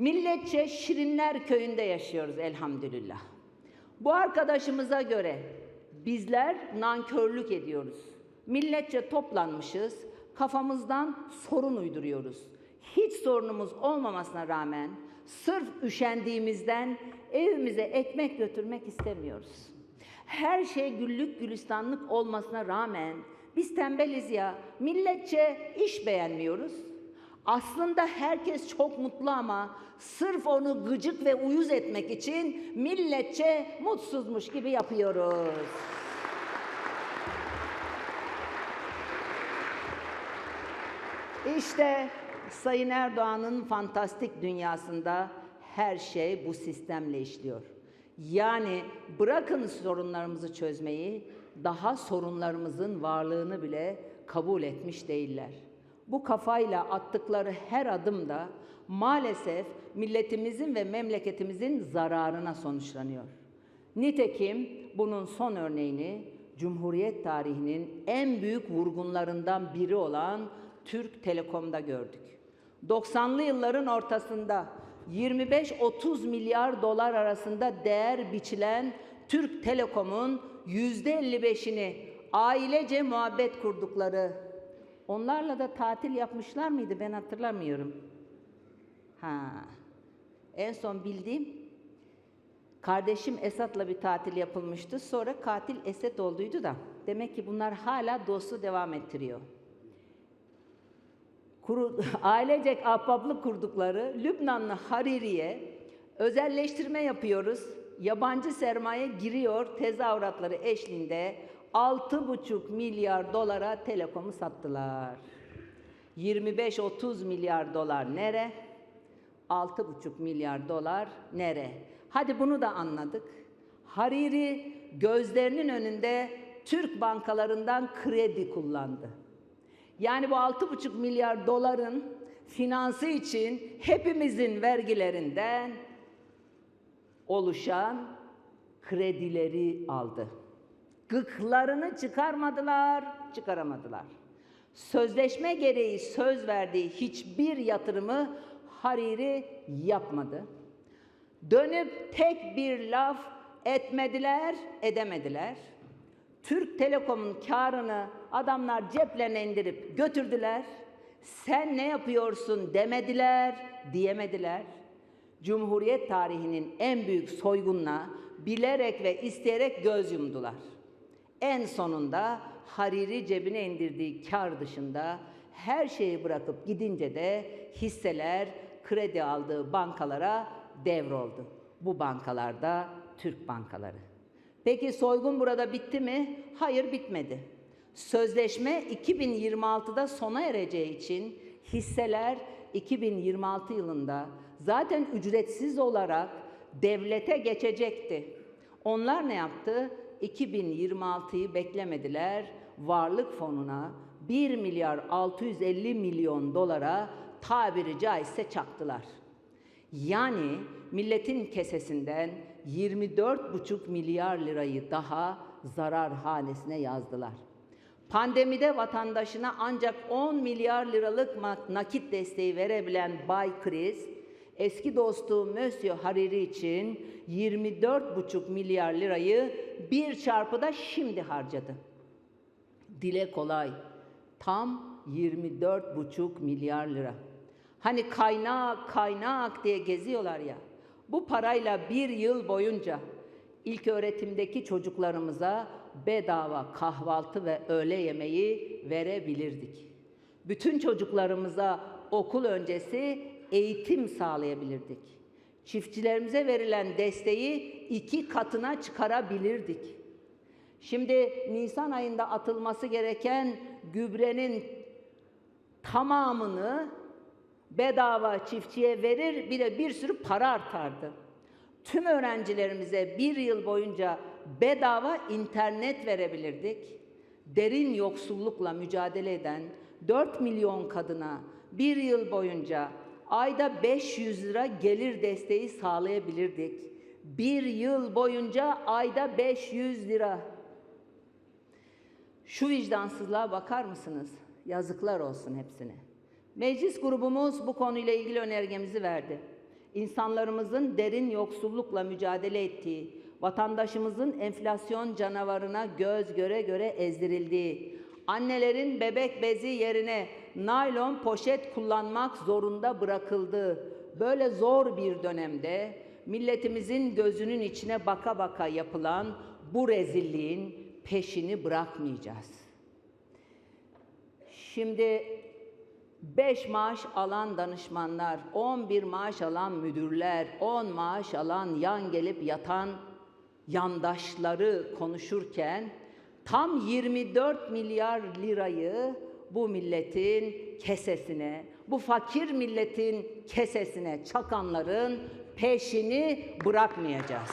Milletçe Şirinler Köyü'nde yaşıyoruz elhamdülillah. Bu arkadaşımıza göre bizler nankörlük ediyoruz. Milletçe toplanmışız, kafamızdan sorun uyduruyoruz. Hiç sorunumuz olmamasına rağmen sırf üşendiğimizden evimize ekmek götürmek istemiyoruz. Her şey güllük gülistanlık olmasına rağmen biz tembeliz ya, milletçe iş beğenmiyoruz. Aslında herkes çok mutlu ama sırf onu gıcık ve uyuz etmek için milletçe mutsuzmuş gibi yapıyoruz. İşte Sayın Erdoğan'ın fantastik dünyasında her şey bu sistemle işliyor. Yani bırakın sorunlarımızı çözmeyi, daha sorunlarımızın varlığını bile kabul etmiş değiller. Bu kafayla attıkları her adımda maalesef milletimizin ve memleketimizin zararına sonuçlanıyor. Nitekim bunun son örneğini Cumhuriyet tarihinin en büyük vurgunlarından biri olan Türk Telekom'da gördük. 90'lı yılların ortasında 25-30 milyar dolar arasında değer biçilen Türk Telekom'un %55'ini ailece muhabbet kurdukları, onlarla da tatil yapmışlar mıydı ben hatırlamıyorum. Ha. En son bildiğim kardeşim Esat'la bir tatil yapılmıştı. Sonra katil Esed olduydu da. Demek ki bunlar hala dostu devam ettiriyor. Kuru, ailecek ahbaplık kurdukları Lübnanlı Hariri'ye özelleştirme yapıyoruz. Yabancı sermaye giriyor tezahüratları eşliğinde 6,5 milyar dolara telekomu sattılar. 25-30 milyar dolar nere? 6,5 milyar dolar nere? Hadi bunu da anladık. Hariri gözlerinin önünde Türk bankalarından kredi kullandı. Yani bu 6,5 milyar doların finansı için hepimizin vergilerinden oluşan kredileri aldı. Gıklarını çıkarmadılar, çıkaramadılar. Sözleşme gereği söz verdiği hiçbir yatırımı Hariri yapmadı. Dönüp tek bir laf etmediler, edemediler. Türk Telekom'un karını adamlar ceplerine indirip götürdüler. Sen ne yapıyorsun demediler, diyemediler. Cumhuriyet tarihinin en büyük soygununa bilerek ve isteyerek göz yumdular. En sonunda Hariri cebine indirdiği kar dışında her şeyi bırakıp gidince de hisseler kredi aldığı bankalara devroldu. Bu bankalarda Türk bankaları. Peki soygun burada bitti mi? Hayır bitmedi. Sözleşme 2026'da sona ereceği için hisseler 2026 yılında zaten ücretsiz olarak devlete geçecekti. Onlar ne yaptı? 2026'yı beklemediler. Varlık fonuna 1 milyar 650 milyon dolara tabiri caizse çaktılar. Yani milletin kesesinden 24,5 milyar lirayı daha zarar hanesine yazdılar. Pandemide vatandaşına ancak 10 milyar liralık nakit desteği verebilen Bay Kriz, eski dostu Monsieur Hariri için 24,5 milyar lirayı bir çarpıda şimdi harcadı. Dile kolay, tam 24,5 milyar lira. Hani kaynak kaynak diye geziyorlar ya. Bu parayla bir yıl boyunca ilk öğretimdeki çocuklarımıza bedava kahvaltı ve öğle yemeği verebilirdik. Bütün çocuklarımıza okul öncesi eğitim sağlayabilirdik. Çiftçilerimize verilen desteği iki katına çıkarabilirdik. Şimdi Nisan ayında atılması gereken gübrenin tamamını bedava çiftçiye verir bir de bir sürü para artardı. Tüm öğrencilerimize bir yıl boyunca bedava internet verebilirdik. Derin yoksullukla mücadele eden 4 milyon kadına bir yıl boyunca ayda 500 lira gelir desteği sağlayabilirdik. Bir yıl boyunca ayda 500 lira. Şu vicdansızlığa bakar mısınız? Yazıklar olsun hepsine. Meclis grubumuz bu konuyla ilgili önergemizi verdi. insanlarımızın derin yoksullukla mücadele ettiği, vatandaşımızın enflasyon canavarına göz göre göre ezdirildiği, annelerin bebek bezi yerine naylon poşet kullanmak zorunda bırakıldığı böyle zor bir dönemde milletimizin gözünün içine baka baka yapılan bu rezilliğin peşini bırakmayacağız. Şimdi 5 maaş alan danışmanlar, 11 maaş alan müdürler, 10 maaş alan yan gelip yatan yandaşları konuşurken tam 24 milyar lirayı bu milletin kesesine, bu fakir milletin kesesine çakanların peşini bırakmayacağız.